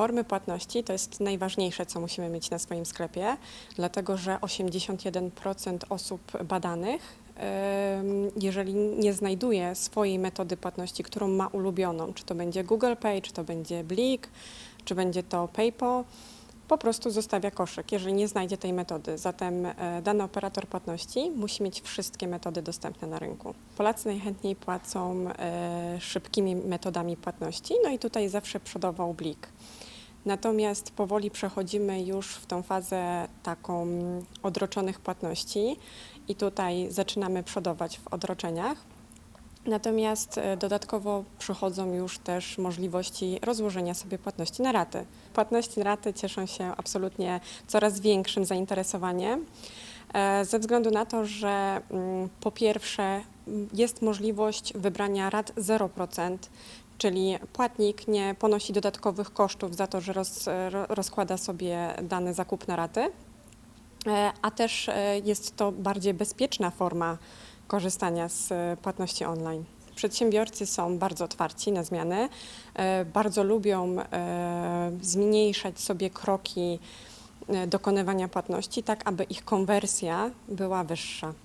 Formy płatności to jest najważniejsze, co musimy mieć na swoim sklepie, dlatego że 81% osób badanych, jeżeli nie znajduje swojej metody płatności, którą ma ulubioną, czy to będzie Google Pay, czy to będzie Blik, czy będzie to PayPal, po prostu zostawia koszyk, jeżeli nie znajdzie tej metody. Zatem e, dany operator płatności musi mieć wszystkie metody dostępne na rynku. Polacy najchętniej płacą e, szybkimi metodami płatności, no i tutaj zawsze przodował Blik. Natomiast powoli przechodzimy już w tą fazę taką odroczonych płatności i tutaj zaczynamy przodować w odroczeniach. Natomiast e, dodatkowo przychodzą już też możliwości rozłożenia sobie płatności na raty. Płatności na raty cieszą się absolutnie coraz większym zainteresowaniem, e, ze względu na to, że mm, po pierwsze jest możliwość wybrania rat 0%, czyli płatnik nie ponosi dodatkowych kosztów za to, że roz, ro- rozkłada sobie dany zakup na raty. E, a też e, jest to bardziej bezpieczna forma korzystania z e, płatności online. Przedsiębiorcy są bardzo otwarci na zmiany, bardzo lubią zmniejszać sobie kroki dokonywania płatności, tak aby ich konwersja była wyższa.